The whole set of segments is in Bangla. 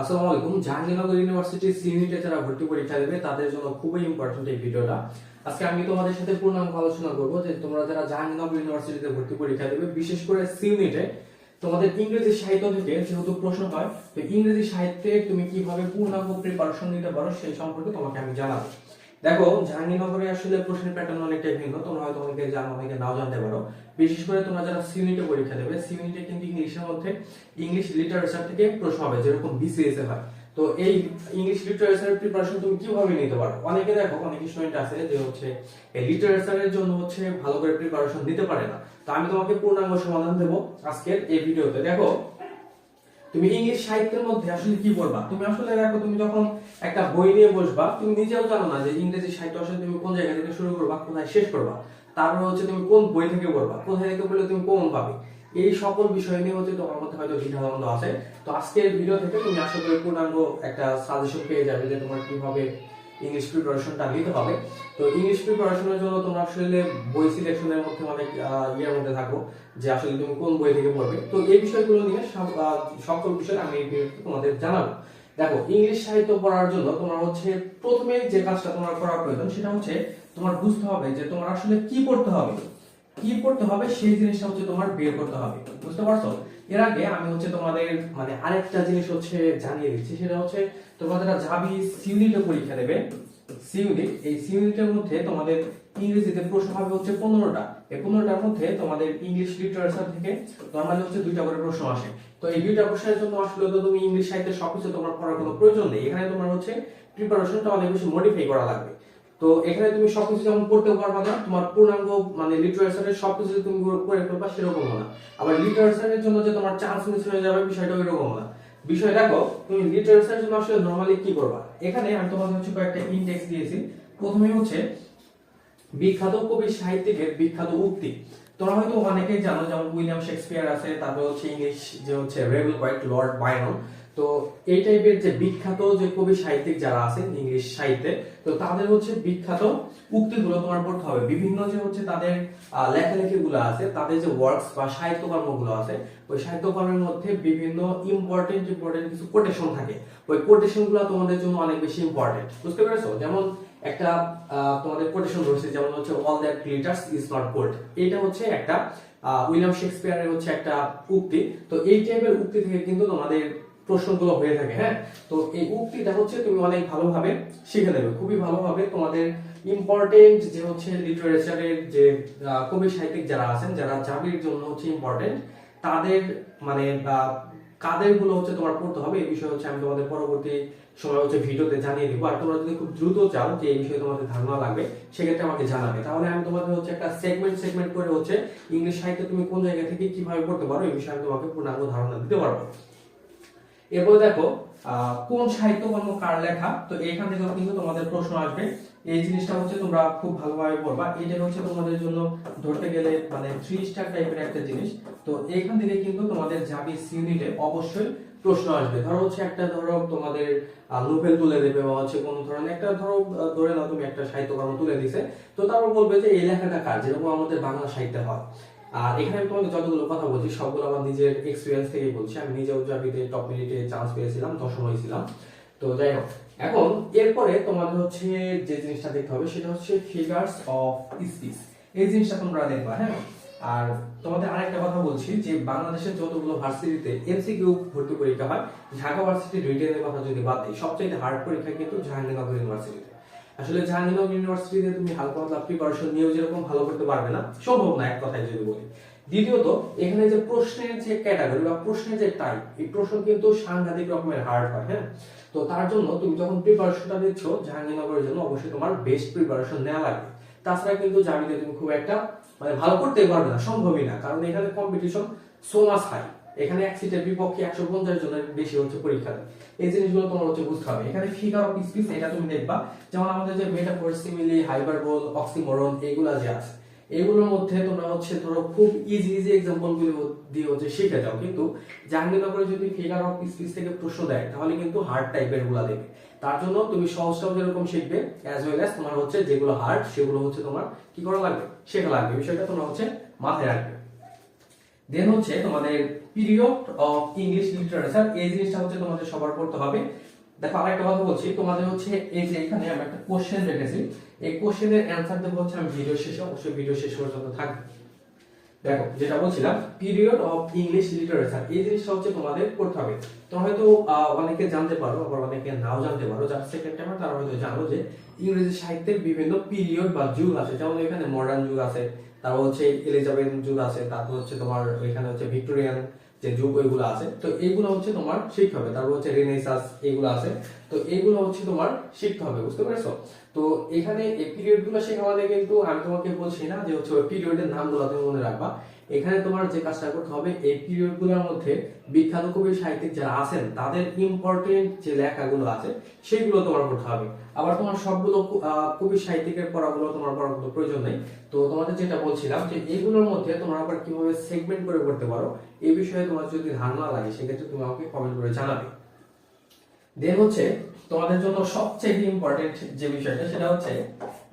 আসসালামু আলাইকুম জাহাঙ্গীরনগর ইউনিভার্সিটি সিউনিটে যারা ভর্তি পরীক্ষা দেবে, তাদের জন্য খুবই ইম্পর্টেন্ট এই ভিডিওটা। আজকে আমি তোমাদের সাথে পূর্ণাঙ্গ আলোচনা করব যে তোমরা যারা জাহাঙ্গীরনগর ইউনিভার্সিটিতে ভর্তি পরীক্ষা দেবে, বিশেষ করে সিউনিটে তোমাদের ইংরেজি সাহিত্য থেকে যেহেতু প্রশ্ন হয়, তো ইংরেজি সাহিত্যে তুমি কীভাবে পূর্ণাঙ্গ প্রিপারেশন নিতে পারো সেই সম্পর্কে তোমাকে আমি জানাব। দেখো, জাহাঙ্গীরনগরে আসলে প্রশ্নের প্যাটার্ন অনেকটাই ভিন্ন তোমরা হয়তো অনেকে জানো, অনেকে নাও জানতে পারো। বিশেষ করে তোমরা যারা সিউনিটে পরীক্ষা দেবে সিউনিটে কিন্তু ইংলিশের মধ্যে ইংলিশ লিটারেচার থেকে প্রশ্ন হবে, যেরকম বিসিএস এ হয়। তো এই ইংলিশ লিটারেচারের প্রিপারেশন তুমি কীভাবে নিতে পারো? অনেকে দেখো, অনেক স্টুডেন্ট আছে যে হচ্ছে এই লিটারেচারের জন্য হচ্ছে ভালো করে প্রিপারেশন দিতে পারে না। তো আমি তোমাকে পূর্ণাঙ্গ সমাধান দেবো আজকের এই ভিডিওতে দেখো তুমি ইংলিশ সাহিত্যের মধ্যে আসলে কি পড়বা তুমি আসলে দেখো, তুমি যখন একটা বই নিয়ে বসবা, তুমি নিজেও জানো না যে ইংরেজি সাহিত্য আসলে তুমি কোন জায়গা থেকে শুরু করবা, কোথায় শেষ করবা। তারপর হচ্ছে তুমি কোন বই থেকে পড়বা, কোথায় থেকে পড়লে তুমি কোন পাবে। এই সকল বিষয় নিয়ে হচ্ছে তোমার মধ্যে হয়তো দ্বিধাদ্বন্দ্ব আছে। তো আজকের ভিডিও থেকে তুমি আশা করি পূর্ণাঙ্গ একটা সাজেশন পেয়ে যাবে যে তোমার কীভাবে ইংলিশ প্রিপারেশনটা নিতে হবে। তো ইংলিশ প্রিপারেশনের জন্য তোমরা আসলে বই সিলেকশনের মধ্যে অনেক ইয়ের মধ্যে থাকো যে আসলে তুমি কোন বই থেকে পড়বে। তো এই বিষয়গুলো নিয়ে সকল বিষয় আমি এই তোমাদের জানাব। দেখো ইংলিশ সাহিত্য পড়ার জন্য তোমার হচ্ছে প্রথমে যে কাজটা তোমার করা প্রয়োজন সেটা হচ্ছে তোমার বুঝতে হবে যে তোমার আসলে কি পড়তে হবে। কি পড়তে হবে সেই জিনিসটা হচ্ছে তোমার বের করতে হবে। বুঝতে পারছ? এর আগে আমি হচ্ছে তোমাদের মানে আরেকটা জিনিস হচ্ছে জানিয়ে দিচ্ছি, সেটা হচ্ছে তোমরা যাবি পরীক্ষা দেবে। এই মধ্যে তোমাদের ইংরেজিতে প্রশ্ন হবে হচ্ছে পনেরোটা। এই পনেরোটার মধ্যে তোমাদের ইংলিশ লিটারেচার থেকে নর্মালি হচ্ছে দুইটা করে প্রশ্ন আসে। তো এই দুইটা প্রশ্নের জন্য আসলে তো তুমি ইংলিশ, সাহিত্যের সবকিছু তোমার পড়ার কোনো প্রয়োজন নেই। এখানে তোমার হচ্ছে প্রিপারেশনটা অনেক বেশি মডিফাই করা লাগবে। তো এখানে তুমি সবকিছু যেমন পড়তে পারবা না, তোমার পূর্ণাঙ্গ মানে লিটারেচারের সবকিছু তুমি করে ফেলবা সেরকম না। আবার লিটারেচারের জন্য যে তোমার চান্স মিস হয়ে যাবে বিষয়টা এরকম না। বিষয় দেখো, তুমি লিটারেচার জন্য আসলে নরমালি কি করবা? এখানে আমি তোমাদের হচ্ছে কয়েকটা ইনডেক্স দিয়েছি। প্রথমে হচ্ছে বিখ্যাত কবি সাহিত্যিকের বিখ্যাত উক্তি। তোমরা হয়তো অনেকেই জানো, যেমন উইলিয়াম শেক্সপিয়ার আছে, তারপর হচ্ছে ইংলিশ যে হচ্ছে রেবেল হোয়াইট লর্ড বাইরন তো এই টাইপের যে বিখ্যাত যে কবি সাহিত্যিক যারা আছেন ইংলিশ সাহিত্যে তো তাদের হচ্ছে বিখ্যাত উক্তিগুলো তোমার পড়তে হবে। বিভিন্ন যে হচ্ছে তাদের আহ, লেখালেখি গুলো আছে তাদের যে ওয়ার্কস বা সাহিত্যকর্মগুলো আছে ওই সাহিত্যকর্মের মধ্যে বিভিন্ন ইম্পর্টেন্ট ইম্পর্টেন্ট কিছু কোটেশন থাকে। ওই কোটেশনগুলো তোমাদের জন্য অনেক বেশি ইম্পর্টেন্ট বুঝতে পেরেছ? যেমন একটা তোমাদের কোটেশন রয়েছে যেমন হচ্ছে all that glitters is not gold এটা হচ্ছে একটা উইলিয়াম শেক্সপিয়ারের হচ্ছে একটা উক্তি। তো এই টাইপের উক্তি থেকে কিন্তু তোমাদের প্রশ্নগুলো হয়ে থাকে হ্যাঁ? তো এই উক্তিটা হচ্ছে তুমি অনেক ভালোভাবে শিখে নেবে খুবই ভালোভাবে তোমাদের ইম্পর্টেন্ট যে হচ্ছে লিটারেচারের যে কবি সাহিত্যিক যারা আছেন, যারা জাবির জন্য হচ্ছে ইম্পর্টেন্ট তাদের মানে কাদেরগুলো হচ্ছে তোমার পড়তে হবে, এই বিষয়ে হচ্ছে আমি তোমাদের পরবর্তী সময় হচ্ছে ভিডিওতে জানিয়ে দিব। আর তোমরা যদি খুব দ্রুত চাও যে এই বিষয়ে তোমাদের ধারণা লাগবে, সেক্ষেত্রে আমাকে জানাবে। তাহলে আমি তোমাদের হচ্ছে একটা সেগমেন্ট সেগমেন্ট করে হচ্ছে ইংলিশ সাহিত্য তুমি কোন জায়গা থেকে কীভাবে পড়তে পারো, এই বিষয়ে আমি তোমাকে পূর্ণাঙ্গ ধারণা দিতে পারব। এরপর দেখো কোন সাহিত্যকর্ম কার লেখা? তো এখান থেকেও কিন্তু তোমাদের প্রশ্ন আসবে। এই জিনিসটা হচ্ছে তোমরা খুব ভালোভাবে পড়বা। এটা হচ্ছে তোমাদের জন্য ধরতে গেলে মানে থ্রি স্টার টাইপের একটা জিনিস। তো এখান থেকে কিন্তু তোমাদের যাবি ইউনিটে অবশ্যই প্রশ্ন আসবে। ধরো হচ্ছে একটা ধরো তোমাদের নোবেল তুলে দেবে বা হচ্ছে কোন ধরনের একটা ধরো ধরে নাও তুমি একটা সাহিত্যকর্ম তুলে দিছে। তো তারপর বলবে যে এই লেখাটা কার? যেরকম আমাদের বাংলা সাহিত্যে হয়। আর এখানে আমি তোমাকে যতগুলো কথা বলছি, সবগুলো আমার নিজের এক্সপিরিয়েন্স থেকেই বলছি। আমি নিজেও জাবিতে টপ মিনিটে চান্স পেয়েছিলাম, দশম হয়েছিলাম। তো যাই হোক, এখন এরপরে তোমাদের হচ্ছে যে জিনিসটা দেখতে হবে, সেটা হচ্ছে ফিগার্স অফ স্পিচ এই জিনিসটা তোমরা দেখবা হ্যাঁ? আর তোমাদের আরেকটা কথা বলছি, যে বাংলাদেশের যতগুলো ভার্সিটিতে এমসিকিউ ভর্তি পরীক্ষা হয়, ঢাকা ভার্সিটি রিটেনের কথা যদি বাদ দিই সবচেয়ে হার্ড পরীক্ষা কিন্তু জাহাঙ্গীরনগর ইউনিভার্সিটিতে আসলে জাহাঙ্গীরনগর ইউনিভার্সিটিতে তুমি হালকা পাতলা প্রিপারেশন নিয়েও যেরকম ভালো করতে পারবে না, সম্ভব না এক কথায় যদি বলি। দ্বিতীয়ত, এখানে যে প্রশ্নের যে ক্যাটাগরি বা প্রশ্নের যে টাইপ এই প্রশ্ন কিন্তু সাংঘাতিক রকমের হার্ড হয় হ্যাঁ? তো তার জন্য তুমি যখন প্রিপারেশনটা দিচ্ছ, জাহাঙ্গীরনগরের জন্য অবশ্যই তোমার বেস্ট প্রিপারেশন নেওয়া লাগবে। তাছাড়া কিন্তু জামিনে তুমি খুব একটা মানে ভালো করতে পারবে না, সম্ভবই না, কারণ এখানে কম্পিটিশন সো মাস হাই এখানে এক সিটের বিপক্ষে একশো পঞ্চাশ জনের বেশি হচ্ছে পরীক্ষা। এই জিনিসগুলো তোমার হচ্ছে বুঝতে হবে। এখানে ফিগার অফ স্পিচ এটা তুমি দেখবা। যেমন আমাদের যে মেটাফোর সিমিলি হাইপারবোল অক্সিমোরন এগুলা যে আছে, এগুলোর মধ্যে তোমরা হচ্ছে ধরো খুব ইজি ইজি এক্সাম্পলগুলো দিয়ে হচ্ছে শিখে যাও। কিন্তু জাহাঙ্গীরনগরে যদি ফিগার অফ স্পিচ থেকে প্রশ্ন দেয়, তাহলে কিন্তু হার্ড টাইপেরগুলা দেবে তার জন্য তুমি সহজটাও যেরকম শিখবে অ্যাজ ওয়েল অ্যাজ তোমার হচ্ছে যেগুলো হার্ড সেগুলো হচ্ছে তোমার কি করা লাগবে? শেখা লাগবে। বিষয়টা তোমরা হচ্ছে মাথায় রাখবে। দেন হচ্ছে তোমাদের পিরিয়ড অফ ইংলিশ লিটারেচার এই জিনিসটা হচ্ছে তোমাদের সবার পড়তে হবে। দেখো, আরেকটা কথা বলছি। তোমাদের হচ্ছে এই যে এখানে আমি একটা কোশ্চেন রেখেছি। এই কোশ্চেনের অ্যান্সার দেবো হচ্ছে আমি ভিডিও শেষে। অবশ্যই ভিডিও শেষ পর্যন্ত থাকবে। দেখো, যেটা বলছিলাম পিরিয়ড অফ ইংলিশ লিটারেচার এই জিনিসটা হচ্ছে তোমাদের পড়তে হবে। তোমরা হয়তো অনেকে জানতে পারো, আবার অনেকে নাও জানতে পারো। যারা সেকেন্ড টাইমার তারা হয়তো জানো যে ইংরেজি সাহিত্যের বিভিন্ন পিরিয়ড বা যুগ আছে। যেমন এখানে মডার্ন যুগ আছে, তারপর হচ্ছে এলিজাবেথ যুগ আছে, তারপর হচ্ছে তোমার এখানে হচ্ছে ভিক্টোরিয়ান যে যুগ ওইগুলো আছে, তো এইগুলো হচ্ছে তোমার শিখতে হবে। তারপর হচ্ছে রেনেসাস এগুলো আছে, তো এইগুলো হচ্ছে তোমার শিখতে হবে, বুঝতে পেরেছ? তো এখানে এই পিরিয়ডগুলো শেখা কিন্তু আমি তোমাকে বলছি না যে হচ্ছে ওই পিরিয়ডের নামগুলো তুমি মনে রাখবা। এখানে তোমার যে কাজটা করতে হবে, এই পিরিয়ডগুলোর মধ্যে বিখ্যাত কবি সাহিত্যিক যারা আছেন, তাদের ইম্পর্টেন্ট যে লেখাগুলো আছে, সেগুলো তোমার পড়তে হবে। আবার তোমার সবগুলো কবি সাহিত্যিকের পড়াগুলো তোমার পড়ার কোনো প্রয়োজন নেই। তো তোমাদের যেটা বলছিলাম যে এইগুলোর মধ্যে তোমরা আবার কীভাবে সেগমেন্ট করে পড়তে পারো এই বিষয়ে তোমার যদি ধারণা লাগে, সেক্ষেত্রে তুমি আমাকে কমেন্ট করে জানাবে। দেন হচ্ছে তোমাদের জন্য সবচেয়ে ইম্পর্টেন্ট যে বিষয়টা, সেটা হচ্ছে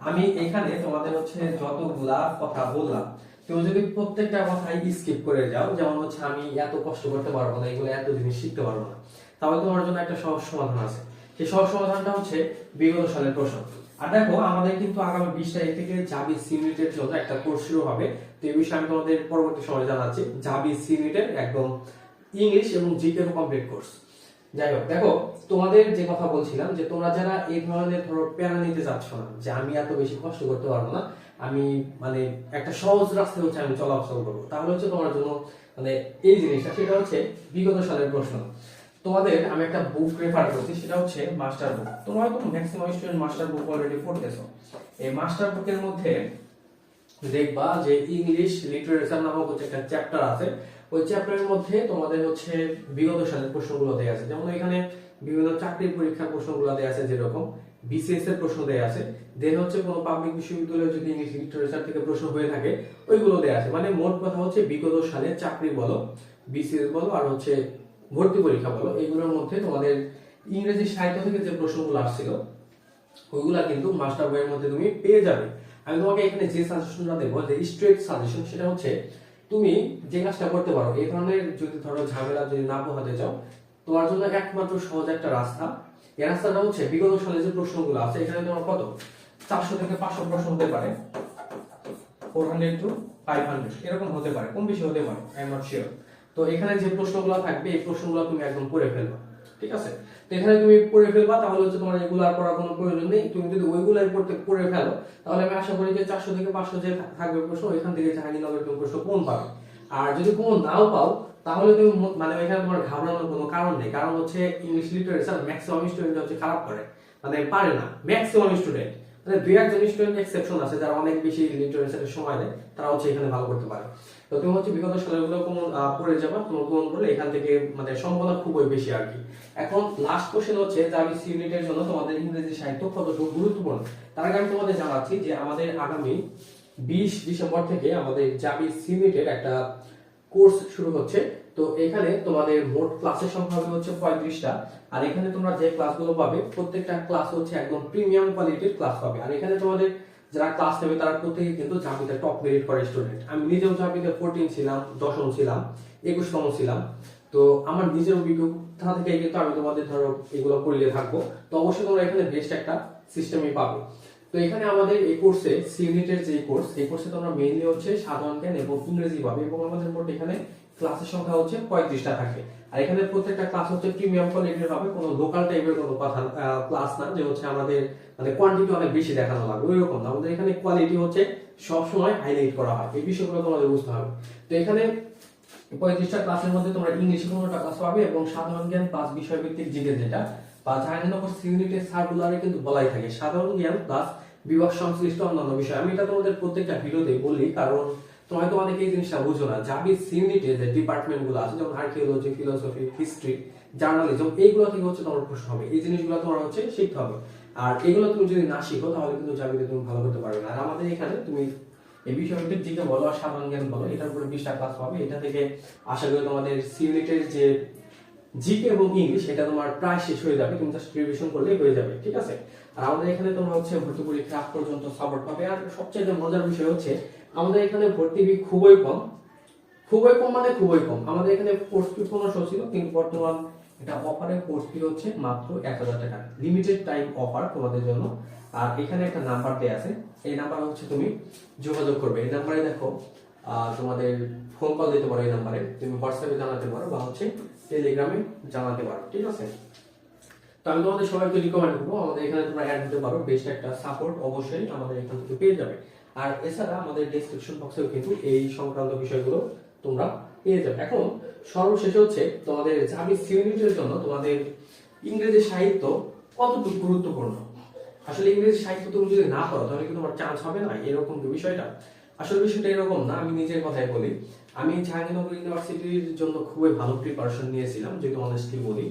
আমি এখানে তোমাদের হচ্ছে যতগুলা কথা বললাম তুমি যদি প্রত্যেকটা কথাই স্কিপ করে যাও, যেমন হচ্ছে আমি এত কষ্ট করতে পারব না, এগুলো এত জিনিস শিখতে পারব না, তাহলে তোমার জন্য একটা সহজ সমাধান আছে। সেই সহজ সমাধানটা হচ্ছে বিগত সালের প্রশ্ন। আর দেখো, আমাদের কিন্তু আগামী বিশ তারিখ থেকে জাবি সিউনিটের জন্য একটা কোর্স শুরু হবে, তো এই বিষয়ে আমি তোমাদের পরবর্তী সময় জানাচ্ছি। জাবি সিউনিটের একদম ইংলিশ এবং জিকে কমপ্লিট কোর্স যাই হোক দেখো, তোমাদের যে কথা বলছিলাম যে তোমরা যারা এই ধরনের ধরো প্যারা নিতে যাচ্ছ না, যে আমি এত বেশি কষ্ট করতে পারব না, আমি মানে একটা সহজ রাস্তায় হচ্ছে আমি চলাচল করব। তাহলে হচ্ছে তোমার জন্য মানে এই জিনিসটা, সেটা হচ্ছে বিগত সালের প্রশ্ন। তোমাদের আমি একটা বুক রেফার করছি, সেটা হচ্ছে মাস্টার বুক তোমরা হয়তো maximum student master book already পড়তেছো। এই মাস্টার বুকের মধ্যে দেখবা যে ইংলিশ লিটারেচার নামক হচ্ছে একটা চ্যাপ্টার আছে। ওই চ্যাপ্টারের মধ্যে তোমাদের হচ্ছে বিগত সালের প্রশ্নগুলো দেওয়া আছে। যেমন এখানে বিভিন্ন চাকরির পরীক্ষার প্রশ্নগুলো আছে যেরকম বিসিএস এর প্রশ্ন আছে। দেন হচ্ছে কোনো পাবলিক বিশ্ববিদ্যালয়ে যদি ইংলিশ লিটারেচার থেকে প্রশ্ন হয়ে থাকে, ওইগুলো আছে। মানে মোট কথা হচ্ছে বিগত চাকরি বলো বিসিএস বলো, আর হচ্ছে ভর্তি পরীক্ষা বলো, এগুলোর মধ্যে তোমাদের ইংরেজি সাহিত্য থেকে যে প্রশ্নগুলো আসছিল, ওইগুলা কিন্তু মাস্টার বইয়ের মধ্যে তুমি পেয়ে যাবে। আমি তোমাকে এখানে যে সাজেশনটা দেবো, যে স্ট্রেট সাজেশন সেটা হচ্ছে তুমি যে কাজটা করতে পারো, এই ধরনের যদি ধরো ঝামেলা যদি না পোহাতে চাও, তোমার জন্য একমাত্র সহজ একটা রাস্তা। এই রাস্তাটা হচ্ছে বিগত সালে যে প্রশ্নগুলো আছে, এখানে তোমার কত? চারশো থেকে পাঁচশো প্রশ্ন হতে পারে। Four hundred to five hundred এরকম হতে পারে, কম বেশি হতে পারে আই এম নট শিওর তো এখানে যে প্রশ্নগুলো থাকবে, এই প্রশ্নগুলো তুমি একদম করে ফেলবা। ঠিক আছে? এখানে তুমি পড়ে ফেলবা, তাহলে হচ্ছে তোমার এগুলো আর পড়ার কোনো প্রয়োজন নেই। তুমি যদি ওইগুলাই পড়তে, পড়ে ফেলো, তাহলে আমি আশা করি যে চারশো থেকে পাঁচশো যে থাকবে প্রশ্ন, ওইখান থেকে জাহাঙ্গীরনগর তুমি প্রশ্ন কোন পাবে। আর যদি কোনো নাও পাও, তাহলে তুমি মানে এখানে তোমার ঘাবড়ানোর কোনো কারণ নেই। কারণ হচ্ছে ইংলিশ লিটারেচার ম্যাক্সিমাম স্টুডেন্ট হচ্ছে খারাপ করে। মানে পারে না। ম্যাক্সিমাম স্টুডেন্ট মানে দুই একজন স্টুডেন্ট এক্সেপশন আছে, যারা অনেক বেশি লিটারেচারের সময় দেয় তারা হচ্ছে এখানে ভালো করতে পারে। তো তুমি হচ্ছে বিগত সালেগুলো কোন পড়ে যাবা তোমার কোন করলে এখান থেকে মানে সম্ভাবনা খুবই বেশি আর কি। এখন লাস্ট কোশ্চেন হচ্ছে জাবিস ইউনিটের জন্য তোমাদের ইংরেজি সাহিত্য কতটুকু গুরুত্বপূর্ণ, তার আগে আমি তোমাদের জানাচ্ছি যে আমাদের আগামী বিশ ডিসেম্বর থেকে আমাদের জাবিস ইউনিটের একটা কোর্স শুরু হচ্ছে। তো এখানে তোমাদের মোট ক্লাসের সংখ্যা হবে হচ্ছে পঁয়ত্রিশটা। আর এখানে তোমরা যে ক্লাসগুলো পাবে, প্রত্যেকটা ক্লাস হচ্ছে একদম প্রিমিয়াম কোয়ালিটির ক্লাস পাবে। আর এখানে তোমাদের যারা ক্লাস নেবে, তারা প্রত্যেকে কিন্তু জাবিতে টপ মেরিট করে স্টুডেন্ট আমি নিজেও জাবিতে ফোরটিন ছিলাম, দশম ছিলাম, একুশতম ছিলাম। তো আমার নিজের অভিজ্ঞতা থেকে কিন্তু আমি তোমাদের ধরো এগুলো করিয়ে থাকব। তো অবশ্যই তোমরা এখানে বেস্ট একটা সিস্টেমই পাবে। তো এখানে আমাদের এই কোর্সে সি ইউনিটের যে কোর্স এই কোর্সে তোমরা মেইনলি হচ্ছে সাধারণ জ্ঞান এবং ইংরেজি পাবে এবং আমাদের মোট এখানে ক্লাসের সংখ্যা হচ্ছে পঁয়ত্রিশটা থাকে। আর এখানে প্রত্যেকটা ক্লাস হচ্ছে প্রিমিয়াম কোয়ালিটির হবে, কোনো লোকাল টাইপের কোনো কথা ক্লাস না, যে হচ্ছে আমাদের মানে কোয়ান্টিটি অনেক বেশি দেখানো লাগবে ওই রকম না। আমাদের এখানে কোয়ালিটি হচ্ছে সব সময় হাইলাইট করা হয়। এই বিষয়গুলো তোমাদের বুঝতে হবে। তো এখানে পঁয়ত্রিশটা ক্লাসের মধ্যে তোমরা ইংলিশে পনেরোটা ক্লাস পাবে এবং সাধারণ জ্ঞান প্লাস বিষয়ভিত্তিক জিকে যেটা বা জাহাঙ্গীরনগর ইউনিটের সার্কুলারে কিন্তু বলাই থাকে। সাধারণ জ্ঞান প্লাস বিভাগ সংশ্লিষ্ট অন্যান্য বিষয়। আমি এটা তোমাদের প্রত্যেকটা ভিডিওতে বলি কারণ তোমরা হয়তো অনেকে এই জিনিসটা বুঝো না। জাবি ইউনিটে যে ডিপার্টমেন্টগুলো আছে, যেমন আর্কিওলজি, ফিলোসফি, হিস্ট্রি, জার্নালিজম, এইগুলো থেকে হচ্ছে তোমার প্রশ্ন হবে। এই জিনিসগুলো তোমার হচ্ছে শিখতে হবে। আর এগুলো তুমি যদি না শিখো, তাহলে কিন্তু জাবিতে তুমি ভালো করতে পারবে আর আমাদের এখানে তুমি এই বিষয়টির দিকে বলো আর সাধারণ জ্ঞান বলো। এটার উপরে বিশটা ক্লাস পাবে এটা থেকে আশা করি তোমাদের সিউনিটের যে জিকে এবং ইংলিশ, এটা তোমার প্রায় শেষ হয়ে যাবে। তুমি জাস্ট রিভিশন করলেই হয়ে যাবে, ঠিক আছে? আর আমাদের এখানে তোমরা হচ্ছে ভর্তি পরীক্ষা পর্যন্ত সাপোর্ট পাবে। আর সবচেয়ে মজার বিষয় হচ্ছে আমাদের এখানে ভর্তি ফি খুবই কম। খুবই কম মানে খুবই কম। আমাদের এখানে কোর্স ফি পনেরোশো ছিল, কিন্তু বর্তমান এটা অফারে কোর্স ফি হচ্ছে মাত্র এক হাজার টাকা। লিমিটেড টাইম অফার তোমাদের জন্য। আর এখানে একটা নাম্বার দেওয়া আছে। এই নাম্বার হচ্ছে তুমি যোগাযোগ করবে। এই নাম্বারে দেখো তোমাদের ফোন কল দিতে পারো এই নাম্বারে তুমি হোয়াটসঅ্যাপে জানাতে পারো বা হচ্ছে টেলিগ্রামে জানাতে পারো, ঠিক আছে? তো আমি তোমাদের সবাইকে রিকমেন্ড করব। আমাদের এখানে তোমরা অ্যাড দিতে পারো। বেস্ট একটা সাপোর্ট অবশ্যই আমাদের এখান থেকে পেয়ে যাবে। আর এছাড়া আমাদের ডেসক্রিপশন বক্সেও কিন্তু এই সংক্রান্ত বিষয়গুলো তোমরা পেয়ে যাবে। এখন সর্বশেষে হচ্ছে তোমাদের আমি সিউনিটের জন্য তোমাদের ইংরেজি সাহিত্য কতটুকু গুরুত্বপূর্ণ? আসলে ইংরেজি সাহিত্য তুমি যদি না পড়ো, তাহলে কি তোমার চান্স হবে না এরকম বিষয়টা? আসলে বিষয়টা এরকম না, আমি নিজের কথাই বলি। আমি জাহাঙ্গীরনগর ইউনিভার্সিটির জন্য খুবই ভালো প্রিপারেশন নিয়েছিলাম, যেহেতু অনেস্টলি বলি।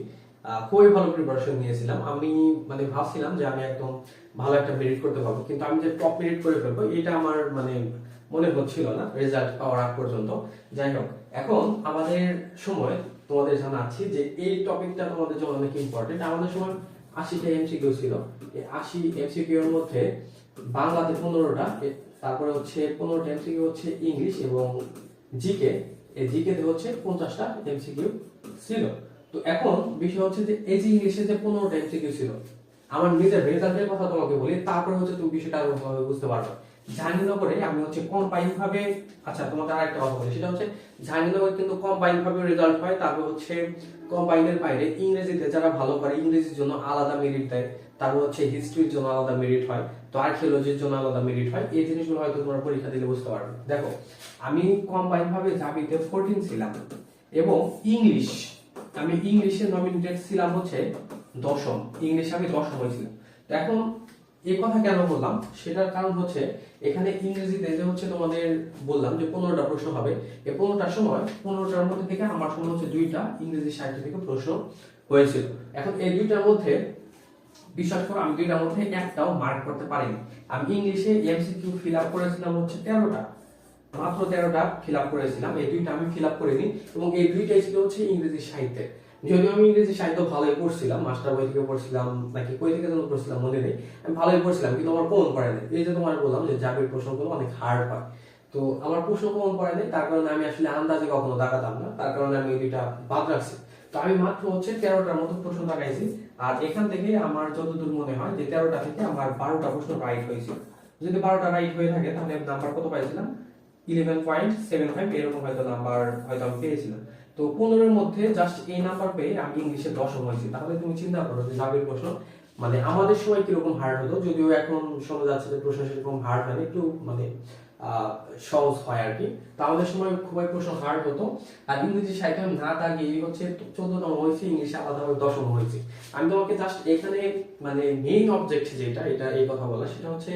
খুবই ভালো প্রিপারেশন নিয়েছিলাম। আমি মানে ভাবছিলাম যে আমি একদম ভালো একটা মেরিট করতে পারব। কিন্তু আমি যে টপ মেরিট করে ফেলব, এটা আমার মানে মনে হচ্ছিল না রেজাল্ট পাওয়ার আগ পর্যন্ত। যাই হোক, এখন আমাদের সময় তোমাদের জানাচ্ছি যে এই টপিকটা তোমাদের জন্য অনেক ইম্পর্টেন্ট আমাদের সময় আশিটা এমসিকিউ ছিল। এই আশি এমসিকিউ এর মধ্যে বাংলাতে পনেরোটা তারপরে হচ্ছে পনেরোটা এমসিকিউ হচ্ছে ইংলিশ এবং জিকে এই জিকে হচ্ছে পঞ্চাশটা এমসিকিউ ছিল। তো এখন বিষয় হচ্ছে যে এই যে ইংলিশে যে পনেরোটা এমসিকিউ ছিল, আমার নিজের রেজাল্টের কথা তোমাকে বলি, তারপরে হচ্ছে তুমি বিষয়টা আরও বুঝতে পারবে। জাহাঙ্গীরনগরে আমি হচ্ছে কম্বাইন ভাবে আচ্ছা তোমাকে আরেকটা কথা বলি, সেটা হচ্ছে জাহাঙ্গীরনগরে কিন্তু কম্বাইন ভাবে রেজাল্ট তারপর হচ্ছে কম্বাইনের বাইরে ইংরেজিতে যারা ভালো করে ইংরেজির জন্য আলাদা মেরিট দেয়, তারপর হচ্ছে হিস্ট্রির জন্য আলাদা মেরিট হয়, তো আর্কিওলজির জন্য আলাদা মেরিট হয়, এই জিনিসগুলো হয়তো তোমরা পরীক্ষা দিলে বুঝতে পারবে। দেখো, আমি কম্বাইন ভাবে জাবিতে ফোরটিন ছিলাম, এবং ইংলিশ আমি ইংলিশে নমিনেটেড ছিলাম হচ্ছে দশম। ইংলিশে আমি দশম হয়েছিলাম। তো এখন এই কথা কেন বললাম? সেটার কারণ হচ্ছে এখানে ইংরেজিতে যে হচ্ছে তোমাদের বললাম যে পনেরোটা প্রশ্ন হবে এই পনেরোটার সময় পনেরোটার মধ্যে থেকে আমার সময় হচ্ছে দুইটা ইংরেজি সাহিত্য থেকে প্রশ্ন হয়েছিল। এখন এই দুইটার মধ্যে বিশ্বাস করো আমি দুইটার মধ্যে একটাও মার্ক করতে পারিনি। আমি ইংলিশে এমসিকিউ ফিল আপ করেছিলাম হচ্ছে তেরোটা। মাত্র তেরোটা ফিল আপ করেছিলাম। এই দুইটা আমি ফিল আপ করিনি এবং এই দুইটাই ছিল হচ্ছে ইংরেজি সাহিত্যের। যদিও আমি ইংরেজি সাহিত্য ভালোই পড়ছিলাম মাস্টার বই থেকে পড়ছিলাম, নাকি কই থেকে যেন পড়ছিলাম, মনে নেই। আমি ভালোই পড়ছিলাম, কিন্তু আমার কোন পড়ে নেই। এই যে তোমার বললাম যে জাবির প্রশ্নগুলো অনেক হার্ড হয়। তো আমার প্রশ্ন কোন পড়ে নেই, তার কারণে আমি আসলে আন্দাজে কখনো তাকাতাম না। তার কারণে আমি দুইটা বাদ রাখছি। তো আমি মাত্র হচ্ছে তেরোটার মতো প্রশ্ন তাকাইছি। আর এখান থেকে আমার যতদূর মনে হয় যে তেরোটা থেকে আমার বারোটা প্রশ্ন রাইট হয়েছে। যদি বারোটা রাইট হয়ে থাকে, তাহলে নাম্বার কত পাইছিলাম? ইলেভেন পয়েন্ট সেভেন ফাইভ এরকম হয়তো নাম্বার হয়তো আমি পেয়েছিলাম। তো পনেরোর মধ্যে জাস্ট এই নাম্বার পেয়ে আমি ইংলিশে দশম হয়েছি তাহলে তুমি চিন্তা করো যে জাবির প্রশ্ন মানে আমাদের সময় কীরকম হার্ড হতো? যদিও এখন শোনা যাচ্ছে যে প্রশ্ন সেরকম হার্ড হয় একটু মানে সহজ হয় আর কি। তো আমাদের সময় খুবই প্রশ্ন হার্ড হতো। আর ইংরেজি আমি না দাগিয়ে হচ্ছে চোদ্দতম হয়েছে, ইংলিশে আলাদাভাবে দশম হয়েছে। আমি তোমাকে জাস্ট এখানে মানে মেইন অবজেক্ট যেটা, এটা এই কথা বলা, সেটা হচ্ছে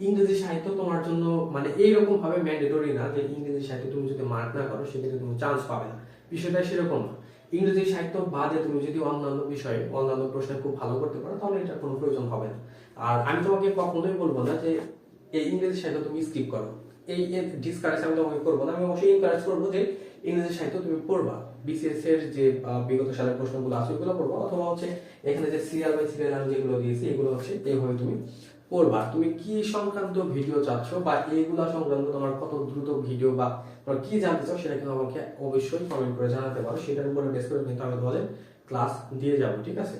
ইংরেজি সাহিত্য তোমার জন্য মানে এইরকম ভাবে ম্যান্ডেটরি না যে ইংরেজি সাহিত্য তুমি যদি মার্ক না করো, সেক্ষেত্রে তুমি চান্স পাবে না। বিষয়টা সেরকম না। ইংরেজি সাহিত্য বাদে তুমি যদি অন্যান্য বিষয়ে অন্যান্য প্রশ্নে খুব ভালো করতে পারো, তাহলে এটার কোনো প্রয়োজন হবে না। আর আমি তোমাকে কখনোই বলব না যে এই ইংরেজি সাহিত্য তুমি স্কিপ করো। এই ডিসকারেজ আমি তোমাকে করব না, আমি অবশ্যই এনকারেজ করব যে ইংরেজি সাহিত্য তুমি পড়বা। বিসিএস এর যে বিগত সালের প্রশ্নগুলো আছে, ওগুলো পড়বা। অথবা হচ্ছে এখানে যে সিরিয়াল বাই সিরিয়াল আমি যেগুলো দিয়েছি, এগুলো হচ্ছে এইভাবে তুমি পড়বা তুমি কি সংক্রান্ত ভিডিও চাচ্ছ বা এইগুলা সংক্রান্ত তোমার কত দ্রুত ভিডিও বা তোমার কি জানতে চাও সেটা কিন্তু আমাকে অবশ্যই কমেন্ট করে জানাতে পারো। সেটার উপরে বেস করে কিন্তু আমি তোমাদের ক্লাস দিয়ে যাব, ঠিক আছে?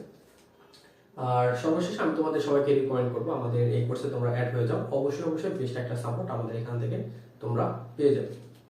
আর সর্বশেষ আমি তোমাদের সবাইকে রিকমেন্ড করব, আমাদের এই কোর্সে তোমরা অ্যাড হয়ে যাও। অবশ্যই অবশ্যই বেস্ট একটা সাপোর্ট আমাদের এখান থেকে তোমরা পেয়ে যাবে।